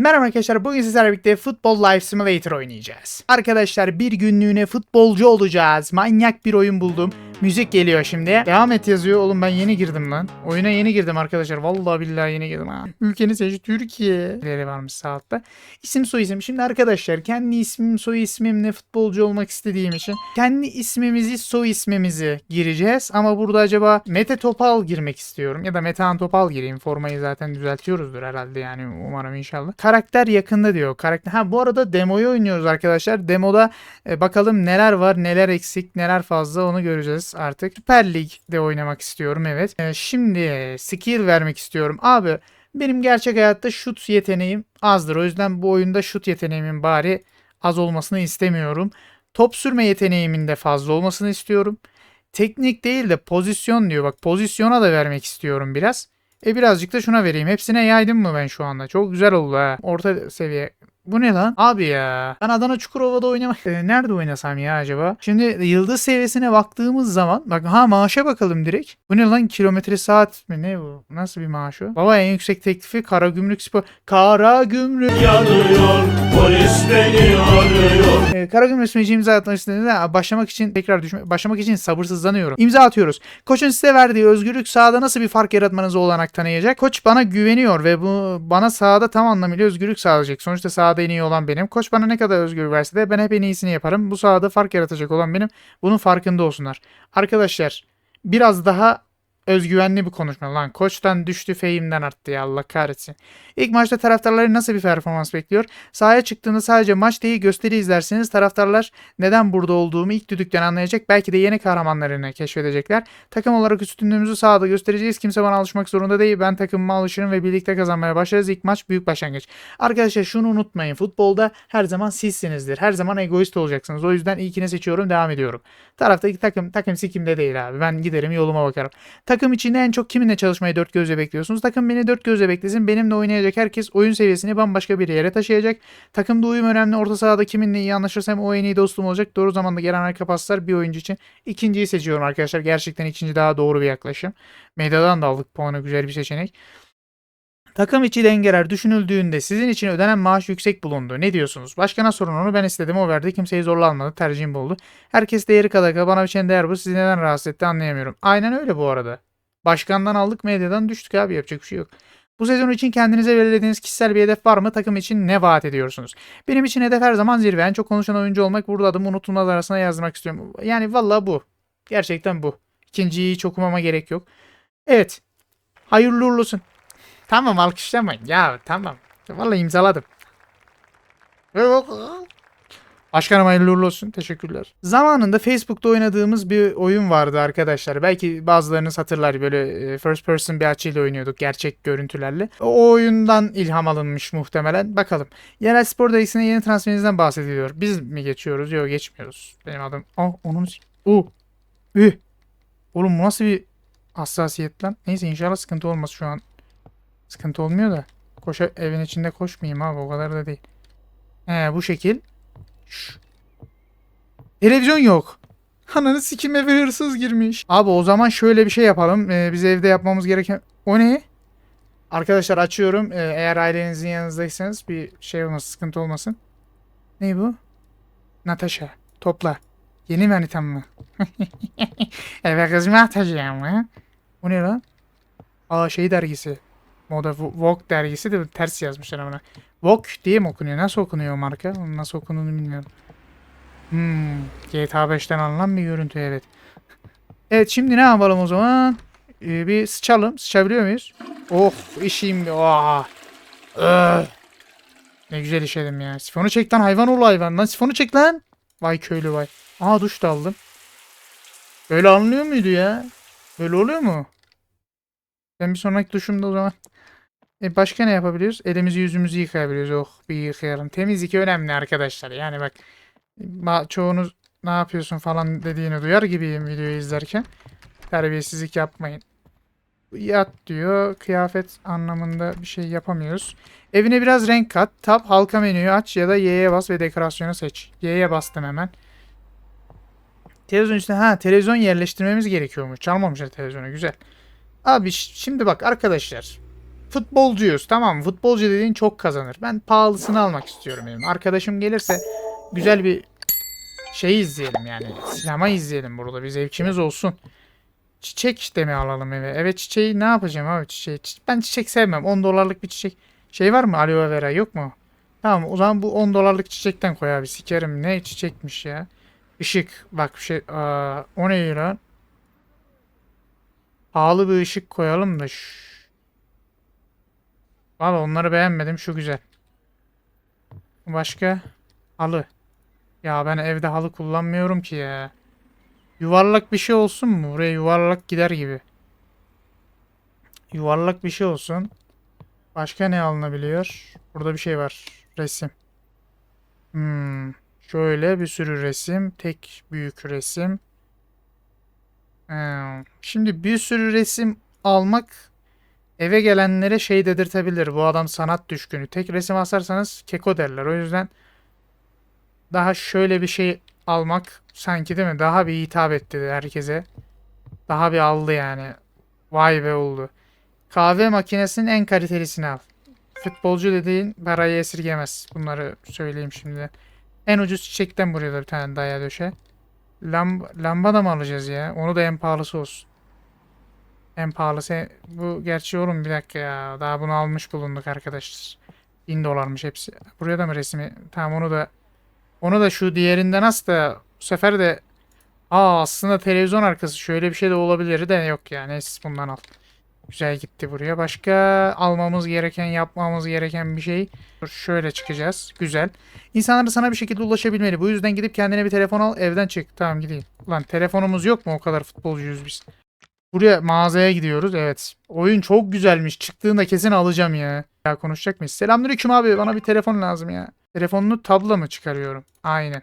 Merhaba arkadaşlar bugün sizlerle birlikte Football Life Simulator oynayacağız. Arkadaşlar bir günlüğüne futbolcu olacağız. Manyak bir oyun buldum. Müzik geliyor şimdi. Devam et yazıyor. Oğlum ben yeni girdim lan. Oyuna yeni girdim arkadaşlar. Vallahi billahi yeni girdim ha. Ülkeni seç Türkiye. Leri varmış sağ altta. İsim soy isim. Şimdi arkadaşlar kendi ismim soy ismimle futbolcu olmak istediğim için kendi ismimizi soy ismimizi gireceğiz. Ama burada acaba Mete Topal girmek istiyorum. Ya da Metehan Topal gireyim. Formayı zaten düzeltiyoruzdur herhalde yani umarım inşallah. Karakter yakında diyor. Karakter. Ha bu arada demoyu oynuyoruz arkadaşlar. Demoda e, bakalım neler var, neler eksik, neler fazla onu göreceğiz artık. Süper Lig'de oynamak istiyorum evet. E, şimdi skill vermek istiyorum. Abi benim gerçek hayatta şut yeteneğim azdır. O yüzden bu oyunda şut yeteneğimin bari az olmasını istemiyorum. Top sürme yeteneğimin de fazla olmasını istiyorum. Teknik değil de pozisyon diyor. Bak pozisyona da vermek istiyorum biraz. E birazcık da şuna vereyim. Hepsine yaydım mı ben şu anda? Çok güzel oldu ha. Orta seviye. Bu ne lan? Abi ya. Ben Adana Çukurova'da oynamak... E, nerede oynasam ya acaba? Şimdi yıldız seviyesine baktığımız zaman... Bak ha maaşa bakalım direkt. Bu ne lan? Kilometre saat mi? Ne bu? Nasıl bir maaş o? Baba en yüksek teklifi Karagümrük Spor. Karagümrük. yanıyor Polis beni arıyor E, Karagümrük süreci imza atmak istediğinde başlamak için tekrar düşme, başlamak için sabırsızlanıyorum. İmza atıyoruz. Koçun size verdiği özgürlük sahada nasıl bir fark yaratmanıza olanak tanıyacak? Koç bana güveniyor ve bu bana sahada tam anlamıyla özgürlük sağlayacak. Sonuçta sahada en iyi olan benim. Koç bana ne kadar özgürlük verse de ben hep en iyisini yaparım. Bu sahada fark yaratacak olan benim. Bunun farkında olsunlar. Arkadaşlar biraz daha özgüvenli bir konuşma lan. Koçtan düştü, feyimden arttı ya Allah kahretsin. İlk maçta taraftarları nasıl bir performans bekliyor? Sahaya çıktığında sadece maç değil gösteri izlerseniz taraftarlar neden burada olduğumu ilk düdükten anlayacak. Belki de yeni kahramanlarını keşfedecekler. Takım olarak üstünlüğümüzü sahada göstereceğiz. Kimse bana alışmak zorunda değil. Ben takımıma alışırım ve birlikte kazanmaya başlarız. İlk maç büyük başlangıç. Arkadaşlar şunu unutmayın. Futbolda her zaman sizsinizdir. Her zaman egoist olacaksınız. O yüzden ilkini seçiyorum. Devam ediyorum. Taraftaki takım takım sikimde değil abi. Ben giderim yoluma bakarım. Takım içinde en çok kiminle çalışmayı dört gözle bekliyorsunuz? Takım beni dört gözle beklesin. Benimle oynayacak herkes oyun seviyesini bambaşka bir yere taşıyacak. Takımda uyum önemli. Orta sahada kiminle iyi anlaşırsam o en iyi dostum olacak. Doğru zamanda gelen arka paslar bir oyuncu için. İkinciyi seçiyorum arkadaşlar. Gerçekten ikinci daha doğru bir yaklaşım. Medyadan da aldık puanı güzel bir seçenek. Takım içi dengeler düşünüldüğünde sizin için ödenen maaş yüksek bulundu. Ne diyorsunuz? Başkana sorun onu ben istedim o verdi. Kimseyi zorlanmadı. Tercihim bu oldu. Herkes değeri kadar bana biçen değer bu. Sizi neden rahatsız etti anlayamıyorum. Aynen öyle bu arada. Başkandan aldık medyadan düştük abi yapacak bir şey yok. Bu sezon için kendinize belirlediğiniz kişisel bir hedef var mı? Takım için ne vaat ediyorsunuz? Benim için hedef her zaman zirve. En çok konuşan oyuncu olmak. Burada adımı unutulmaz arasına yazmak istiyorum. Yani valla bu. Gerçekten bu. İkinciyi hiç okumama gerek yok. Evet. Hayırlı uğurlu olsun. Tamam alkışlamayın. Ya tamam. Vallahi imzaladım. Başkanım hayırlı uğurlu olsun. Teşekkürler. Zamanında Facebook'ta oynadığımız bir oyun vardı arkadaşlar. Belki bazılarınız hatırlar böyle e, first person bir açıyla oynuyorduk gerçek görüntülerle. O oyundan ilham alınmış muhtemelen. Bakalım. Yerel spor dergisine yeni transferinizden bahsediliyor. Biz mi geçiyoruz? Yok geçmiyoruz. Benim adım... Oh onun... U. Ü. Oğlum bu nasıl bir hassasiyet lan? Neyse inşallah sıkıntı olmaz şu an. Sıkıntı olmuyor da. Koşa evin içinde koşmayayım abi o kadar da değil. He bu şekil. Şş. Televizyon yok. Ananı sikim eve hırsız girmiş. Abi o zaman şöyle bir şey yapalım. Ee, biz evde yapmamız gereken... O ne? Arkadaşlar açıyorum. Ee, eğer ailenizin yanınızdaysanız bir şey olmasın, sıkıntı olmasın. Ne bu? Natasha. Topla. Yeni manitam mı? Eve kızımı atacağım ha. Bu ne lan? Aa şey dergisi. Moda Vo- Vogue dergisi de ters yazmışlar ona. Vogue diye mi okunuyor? Nasıl okunuyor o marka? Onun nasıl okunduğunu bilmiyorum. Hmm, GTA 5'ten alınan bir görüntü evet. Evet şimdi ne yapalım o zaman? Ee, bir sıçalım. Sıçabiliyor muyuz? Oh işim. Oh. Öh. Ne güzel işedim ya. Sifonu çek lan hayvan ol hayvan lan. Sifonu çek lan. Vay köylü vay. Aa duş da aldım. Böyle alınıyor muydu ya? Böyle oluyor mu? Ben bir sonraki duşumda o zaman. E başka ne yapabiliyoruz? Elimizi yüzümüzü yıkayabiliyoruz. Oh bir yıkayalım. Temizlik önemli arkadaşlar. Yani bak çoğunuz ne yapıyorsun falan dediğini duyar gibiyim videoyu izlerken. Terbiyesizlik yapmayın. Yat diyor. Kıyafet anlamında bir şey yapamıyoruz. Evine biraz renk kat. Tab halka menüyü aç ya da Y'ye bas ve dekorasyonu seç. Y'ye bastım hemen. Televizyon üstüne ha televizyon yerleştirmemiz gerekiyormuş. Çalmamışlar televizyonu güzel. Abi şimdi bak arkadaşlar. Futbolcuyuz tamam mı? Futbolcu dediğin çok kazanır. Ben pahalısını almak istiyorum benim. Arkadaşım gelirse güzel bir şey izleyelim yani. Sinema izleyelim burada. Bir zevkimiz olsun. Çiçek işte mi alalım eve? Evet çiçeği ne yapacağım abi çiçeği? Çi- Ben çiçek sevmem. 10 dolarlık bir çiçek. Şey var mı? Aloe vera yok mu? Tamam o zaman bu 10 dolarlık çiçekten koy abi. Sikerim ne çiçekmiş ya. Işık. Bak bir şey. Aa, o ne lan? Pahalı bir ışık koyalım da. Şş. Valla onları beğenmedim. Şu güzel. Başka? Halı. Ya ben evde halı kullanmıyorum ki ya. Yuvarlak bir şey olsun mu? Buraya yuvarlak gider gibi. Yuvarlak bir şey olsun. Başka ne alınabiliyor? Burada bir şey var. Resim. Hmm. Şöyle bir sürü resim. Tek büyük resim. Hmm. Şimdi bir sürü resim almak eve gelenlere şey dedirtebilir. Bu adam sanat düşkünü. Tek resim asarsanız keko derler. O yüzden daha şöyle bir şey almak sanki değil mi? Daha bir hitap etti herkese. Daha bir aldı yani. Vay be oldu. Kahve makinesinin en kalitelisini al. Futbolcu dediğin parayı esirgemez. Bunları söyleyeyim şimdi. En ucuz çiçekten buraya da bir tane daya döşe. Lamb lamba da mı alacağız ya? Onu da en pahalısı olsun. En pahalısı. Bu gerçi oğlum bir dakika ya. Daha bunu almış bulunduk arkadaşlar. 1000 dolarmış hepsi. Buraya da mı resmi? Tamam onu da onu da şu diğerinden as da bu sefer de Aa aslında televizyon arkası şöyle bir şey de olabilir de yok ya. Neyse bundan al. Güzel gitti buraya. Başka almamız gereken, yapmamız gereken bir şey. Dur şöyle çıkacağız. Güzel. İnsanlar sana bir şekilde ulaşabilmeli. Bu yüzden gidip kendine bir telefon al, evden çık. Tamam gideyim. Ulan telefonumuz yok mu? O kadar futbolcuyuz biz. Buraya mağazaya gidiyoruz. Evet. Oyun çok güzelmiş. Çıktığında kesin alacağım ya. Ya konuşacak mıyız? Selamünaleyküm abi. Bana bir telefon lazım ya. Telefonunu tablo mu çıkarıyorum? Aynen.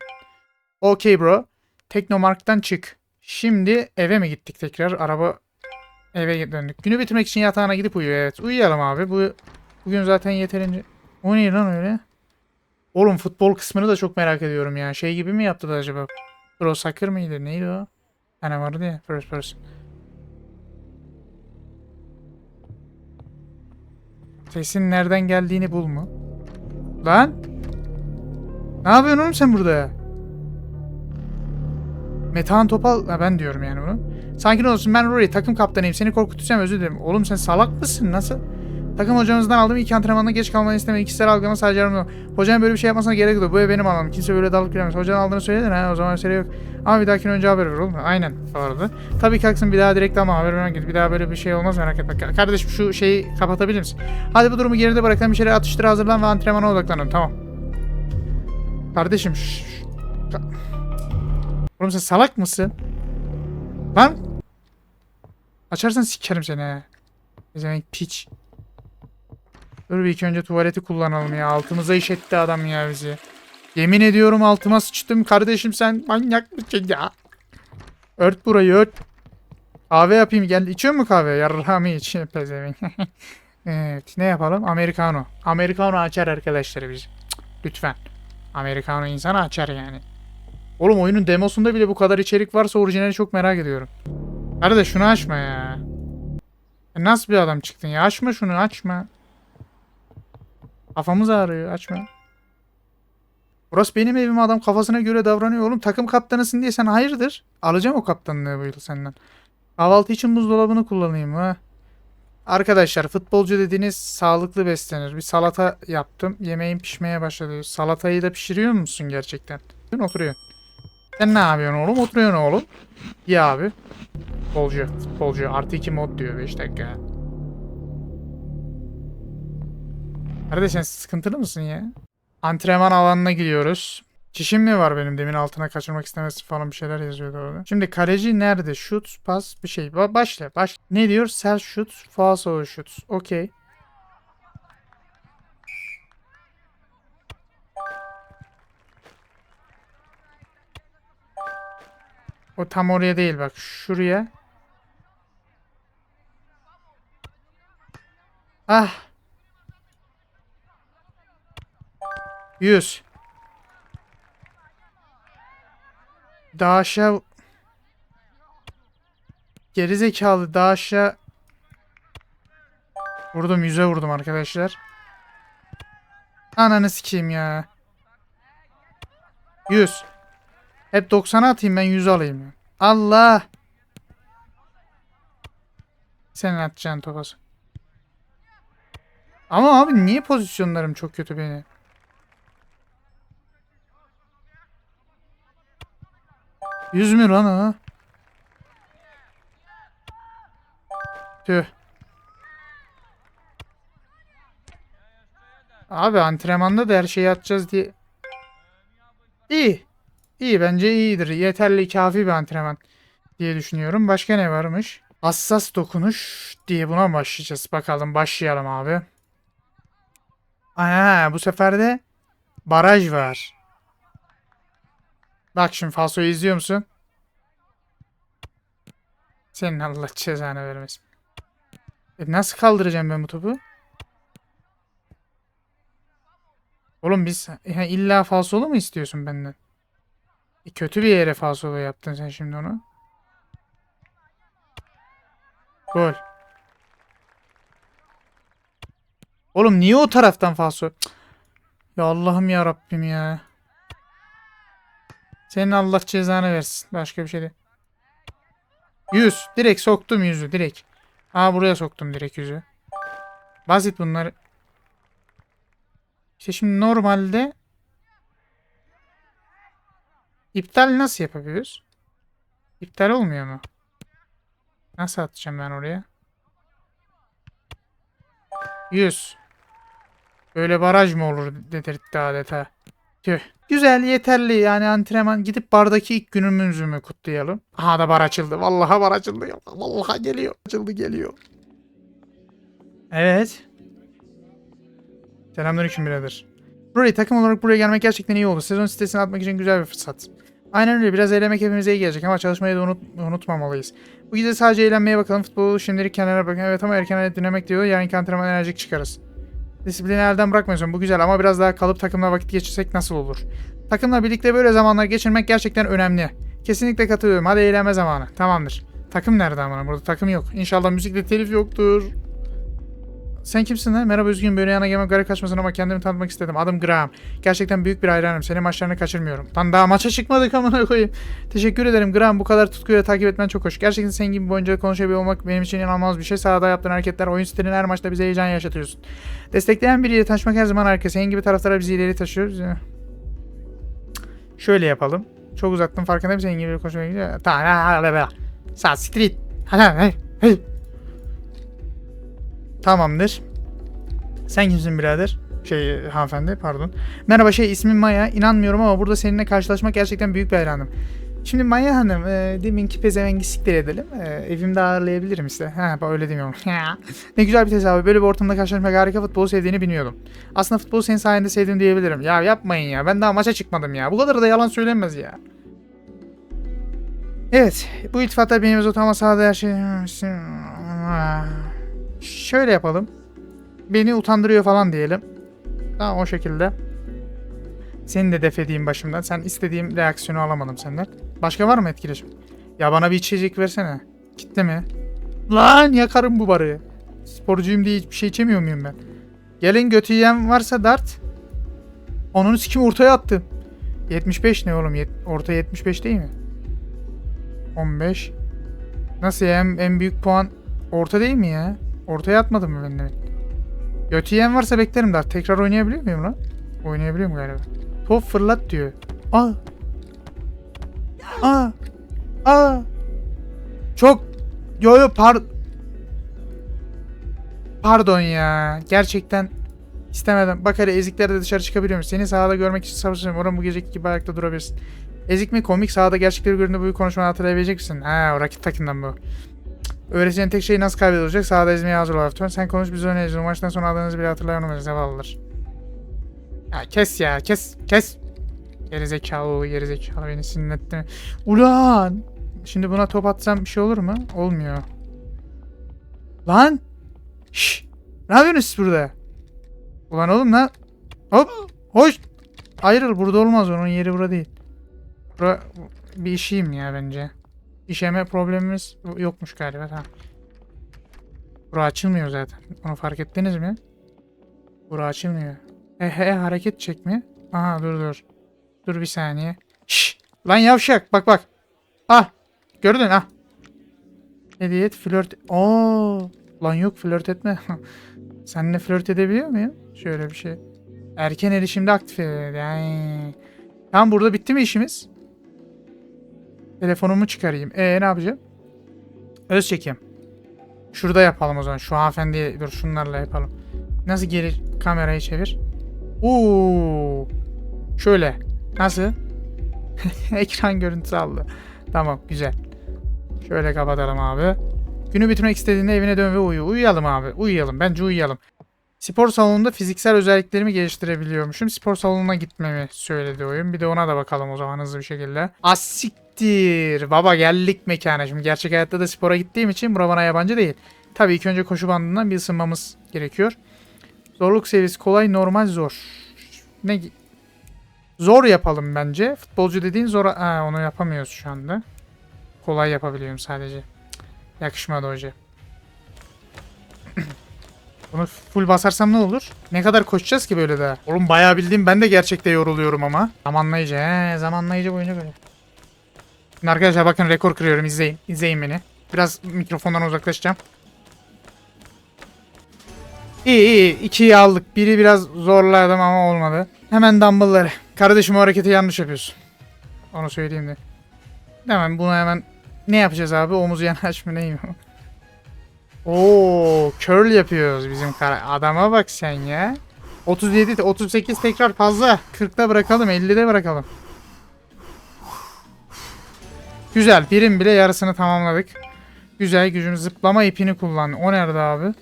Okey bro. Teknomark'tan çık. Şimdi eve mi gittik tekrar? Araba eve döndük. Günü bitirmek için yatağına gidip uyuyor. Evet. Uyuyalım abi. Bu bugün zaten yeterince. O ne lan öyle? Oğlum futbol kısmını da çok merak ediyorum ya. Şey gibi mi yaptılar acaba? Pro Soccer mıydı? Neydi o? Hani vardı ya. First person. Sesin nereden geldiğini bul mu? Lan? Ne yapıyorsun oğlum sen burada? Metehan Topal... Ha, ben diyorum yani bunu. Sakin olsun ben Rory takım kaptanıyım. Seni korkutursam özür dilerim. Oğlum sen salak mısın? Nasıl? Takım hocamızdan aldığım ilk antrenmanda geç kalmanı istemem. İkişisel algılama sadece aramda. Hocanın böyle bir şey yapmasına gerek yok. Bu ev benim alanım. Kimse böyle dalıp giremez. Hocanın aldığını söyledin ha. O zaman mesele yok. Ama bir dahakine önce haber ver oğlum. Aynen. Bu. Tabii ki haklısın. Bir daha direkt ama haber vermem gerekiyor. Bir daha böyle bir şey olmaz merak etme. Ka- Kardeşim şu şeyi kapatabilir misin? Hadi bu durumu geride bırakalım. Bir şeyler atıştıra hazırlan ve antrenmana odaklanın. Tamam. Kardeşim şş, şş. Oğlum sen salak mısın? Lan! Açarsan sikerim seni he. Ezemek piç. Dur bir ilk önce tuvaleti kullanalım ya. Altımıza iş etti adam ya bizi. Yemin ediyorum altıma sıçtım kardeşim sen manyak mısın ya? Ört burayı ört. Kahve yapayım gel. İçiyor mu kahve? Yarrağımı iç. Pezevenk. evet ne yapalım? Americano. Americano açar arkadaşlar bizi. Lütfen. Americano insanı açar yani. Oğlum oyunun demosunda bile bu kadar içerik varsa orijinali çok merak ediyorum. Kardeş şunu açma ya. Ya Nasıl bir adam çıktın ya? Açma şunu açma. Kafamız ağrıyor açma. Burası benim evim adam kafasına göre davranıyor oğlum. Takım kaptanısın diye sen hayırdır? Alacağım o kaptanlığı bu yıl senden. Kahvaltı için buzdolabını kullanayım ha. Arkadaşlar futbolcu dediğiniz sağlıklı beslenir. Bir salata yaptım. Yemeğim pişmeye başladı. Salatayı da pişiriyor musun gerçekten? Sen oturuyorsun. Sen ne yapıyorsun oğlum? Oturuyorsun oğlum. İyi abi. Futbolcu. Futbolcu. Artı 2 mod diyor 5 dakika. Kardeş sen sıkıntılı mısın ya? Antrenman alanına gidiyoruz. Çişim mi var benim demin altına kaçırmak istemesi falan bir şeyler yazıyordu orada. Şimdi kaleci nerede? Şut, pas bir şey. Ba- başla, baş. Ne diyor? Sel şut, falso şut. Okey. O tam oraya değil bak. Şuraya. Ah. 100. Daha aşağı Gerizekalı daha aşağı Vurdum yüze vurdum arkadaşlar. Ananı sikeyim ya. 100. Hep 90'a atayım ben 100 alayım. Allah. Senin atacağın topası. Ama abi niye pozisyonlarım çok kötü beni? Yüz mü lan ha? Tüh. Abi antrenmanda da her şeyi atacağız diye. İyi. İyi bence iyidir. Yeterli kafi bir antrenman diye düşünüyorum. Başka ne varmış? Hassas dokunuş diye buna başlayacağız? Bakalım başlayalım abi. Aa, bu sefer de baraj var. Bak şimdi Falso'yu izliyor musun? Senin Allah cezanı vermesin. E nasıl kaldıracağım ben bu topu? Oğlum biz ya illa falsolu mu istiyorsun benden? E kötü bir yere falsolu yaptın sen şimdi onu. Gol. Oğlum niye o taraftan falso? Ya Allah'ım ya Rabbim ya. Senin Allah cezanı versin. Başka bir şey değil. Yüz. Direkt soktum yüzü. Direkt. Aa buraya soktum direkt yüzü. Basit bunlar. İşte şimdi normalde iptal nasıl yapabiliyoruz? İptal olmuyor mu? Nasıl atacağım ben oraya? 100. Böyle baraj mı olur dedirtti adeta. Tüh. Güzel yeterli yani antrenman gidip bardaki ilk günümüzü mü kutlayalım? Aha da bar açıldı. Vallahi bar açıldı. Vallahi geliyor. Açıldı geliyor. Evet. Selamünaleyküm birader. Rory takım olarak buraya gelmek gerçekten iyi oldu. Sezon sitesine atmak için güzel bir fırsat. Aynen öyle. Biraz eğlenmek hepimize iyi gelecek ama çalışmayı da unut, unutmamalıyız. Bu gece sadece eğlenmeye bakalım. Futbolu şimdilik kenara bırakın. Evet ama erken dinlemek diyor. Yarınki antrenman enerjik çıkarız. Disiplini elden bırakmıyorsun. Bu güzel ama biraz daha kalıp takımla vakit geçirsek nasıl olur? Takımla birlikte böyle zamanlar geçirmek gerçekten önemli. Kesinlikle katılıyorum. Hadi eğlenme zamanı. Tamamdır. Takım nerede ama? Burada takım yok. İnşallah müzikle telif yoktur. Sen kimsin lan? Merhaba üzgün böyle yana gelmek garip kaçmasın ama kendimi tanıtmak istedim. Adım Graham. Gerçekten büyük bir hayranım. Senin maçlarını kaçırmıyorum. Lan daha maça çıkmadık amına koyayım. Teşekkür ederim Graham. Bu kadar tutkuyla takip etmen çok hoş. Gerçekten senin gibi bir oyuncu konuşabiliyor olmak benim için inanılmaz bir şey. Sahada yaptığın hareketler, oyun stilin her maçta bize heyecan yaşatıyorsun. Destekleyen biriyle tanışmak her zaman harika. Senin gibi taraftarlar bizi ileri taşıyor. Şöyle yapalım. Çok uzattım farkındayım. Senin gibi konuşmaya gidiyor. Tamam. Sağ street. Tamamdır. Sen kimsin birader? Şey hanımefendi pardon. Merhaba şey ismim Maya. İnanmıyorum ama burada seninle karşılaşmak gerçekten büyük bir hayranım. Şimdi Maya Hanım e, deminki pezevengi siktir edelim. E, evimde ağırlayabilirim işte. Ha öyle demiyorum. ne güzel bir tesadüf. Böyle bir ortamda karşılaşmak harika futbolu sevdiğini bilmiyordum. Aslında futbolu senin sayende sevdim diyebilirim. Ya yapmayın ya. Ben daha maça çıkmadım ya. Bu kadar da yalan söylenmez ya. Evet. Bu iltifatlar benim otama sahada her şey... Şöyle yapalım beni utandırıyor falan diyelim. Tamam o şekilde. Seni de def başımdan. Sen istediğim reaksiyonu alamadım senden. Başka var mı etkileşim? Ya bana bir içecek versene. Kitle mi? Lan yakarım bu barı. Sporcuyum diye hiçbir şey içemiyor muyum ben? Gelin götü yiyen varsa dart. Onun sikim ortaya attım. 75 ne oğlum? Yet orta 75 değil mi? 15. Nasıl ya? En, en büyük puan orta değil mi ya? Ortaya atmadım mı ben demek? Götü yiyen varsa beklerim daha. Tekrar oynayabiliyor muyum lan? Oynayabiliyorum galiba. Top fırlat diyor. Aa. Aa. Aa. Çok. Yo yo par Pardon ya. Gerçekten istemeden. Bak hele ezikler de dışarı çıkabiliyormuş. Seni sahada görmek için sabırsızım. Umarım bu geceki gibi ayakta durabilirsin. Ezik mi komik sahada gerçekleri görünce bu konuşmanı hatırlayabilecek misin? Ha o rakip takımdan bu. Öğreteceğin tek şey nasıl kaybedilecek? Sahada ezmeye hazır ol lütfen. Sen konuş biz oynayacağız. Maçtan sonra adınızı bile hatırlayamıyoruz. Zavallılar. Ya kes ya kes kes. Gerizekalı gerizekalı beni sinirletti. Ulan. Şimdi buna top atsam bir şey olur mu? Olmuyor. Lan. Şş. Ne yapıyorsunuz burada? Ulan oğlum lan. Hop. Hoş. Ayrıl burada olmaz onun yeri burada değil. Bura bir işiyim ya bence. İşeme problemimiz yokmuş galiba tamam. Bura açılmıyor zaten. Onu fark ettiniz mi? Bura açılmıyor. He he hareket çekme. Aha dur dur. Dur bir saniye. Şşş. Lan yavşak bak bak. Ah. Gördün ah. Hediye et flört. Oo. Lan yok flört etme. Seninle flört edebiliyor muyum? Şöyle bir şey. Erken erişimde aktif edildi. Ay. Tamam burada bitti mi işimiz? Telefonumu çıkarayım. E ne yapacağım? Öz çekim. Şurada yapalım o zaman. Şu hanımefendi dur şunlarla yapalım. Nasıl geri kamerayı çevir? Oo. Şöyle. Nasıl? Ekran görüntüsü aldı. Tamam güzel. Şöyle kapatalım abi. Günü bitirmek istediğinde evine dön ve uyu. Uyuyalım abi. Uyuyalım. Bence uyuyalım. Spor salonunda fiziksel özelliklerimi geliştirebiliyormuşum. Spor salonuna gitmemi söyledi oyun. Bir de ona da bakalım o zaman hızlı bir şekilde. Asiktir. Baba geldik mekana. Şimdi gerçek hayatta da spora gittiğim için bura bana yabancı değil. Tabii ilk önce koşu bandından bir ısınmamız gerekiyor. Zorluk seviyesi kolay, normal, zor. Ne Zor yapalım bence. Futbolcu dediğin zor... Ha, onu yapamıyoruz şu anda. Kolay yapabiliyorum sadece. Yakışmadı hoca. Bunu full basarsam ne olur? Ne kadar koşacağız ki böyle daha? Oğlum bayağı bildiğim ben de gerçekte yoruluyorum ama. Zamanlayıcı he zamanlayıcı boyunca böyle. Şimdi arkadaşlar bakın rekor kırıyorum izleyin. İzleyin beni. Biraz mikrofondan uzaklaşacağım. İyi iyi. ikiyi aldık. Biri biraz zorladım ama olmadı. Hemen dumbbellları. Kardeşim o hareketi yanlış yapıyorsun. Onu söyleyeyim de. Hemen bunu hemen ne yapacağız abi? Omuz yanaş mı neyim? Oo, curl yapıyoruz bizim kara. Adama bak sen ya. 37 38 tekrar fazla. 40'da bırakalım, 50'de bırakalım. Güzel. Birim bile yarısını tamamladık. Güzel gücünü zıplama ipini kullan. O nerede abi?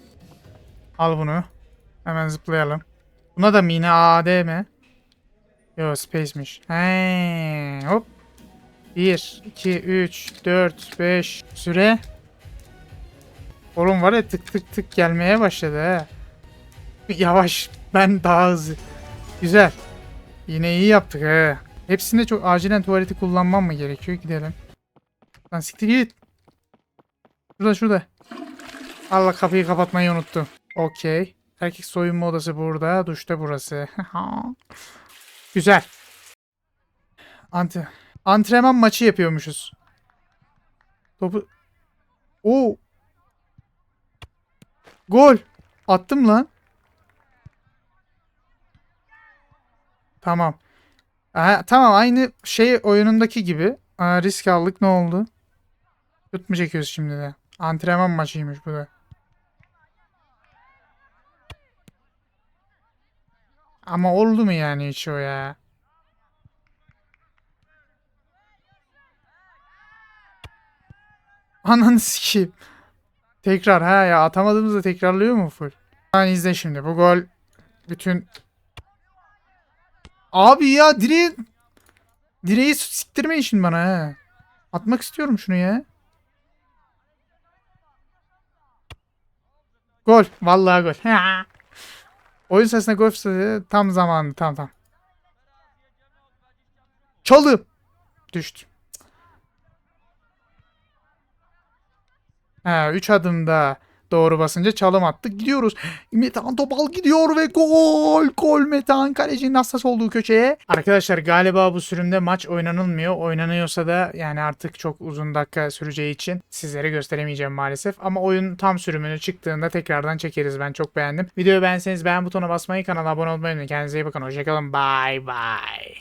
Al bunu. Hemen zıplayalım. Buna da mini AD mi? Yo space'miş. He, hop. 1, 2, 3, 4, 5 süre. Oğlum var ya tık tık tık gelmeye başladı ha. Yavaş. Ben daha hızlı. Güzel. Yine iyi yaptık he. Hepsinde çok acilen tuvaleti kullanmam mı gerekiyor? Gidelim. Lan siktir git. Şurada şurada. Allah kapıyı kapatmayı unuttum. Okey. Erkek soyunma odası burada. Duşta burası. Güzel. Ante antrenman maçı yapıyormuşuz. Topu... Oo. Gol. Attım lan. Tamam. Aha, tamam aynı şey oyunundaki gibi. Aa, risk aldık ne oldu? Şut mu çekiyoruz şimdi de? Antrenman maçıymış bu da. Ama oldu mu yani hiç o ya? Ananı sikeyim. Tekrar ha ya atamadığımızda tekrarlıyor mu full? Lan izle şimdi bu gol bütün Abi ya direği direği siktirmeyin şimdi bana ha. Atmak istiyorum şunu ya. Gol. Vallahi gol. Oyun sırasında gol fırsatı tam zamanı. Tamam tamam. Çalı. Düştü. Ha, 3 adımda doğru basınca çalım attık. Gidiyoruz. Metehan Topal gidiyor ve gol. Gol Metehan kalecinin hassas olduğu köşeye. Arkadaşlar galiba bu sürümde maç oynanılmıyor. Oynanıyorsa da yani artık çok uzun dakika süreceği için sizlere gösteremeyeceğim maalesef. Ama oyun tam sürümünü çıktığında tekrardan çekeriz. Ben çok beğendim. Videoyu beğenseniz beğen butonuna basmayı, kanala abone olmayı unutmayın. Kendinize iyi bakın. Hoşçakalın. Bye bye.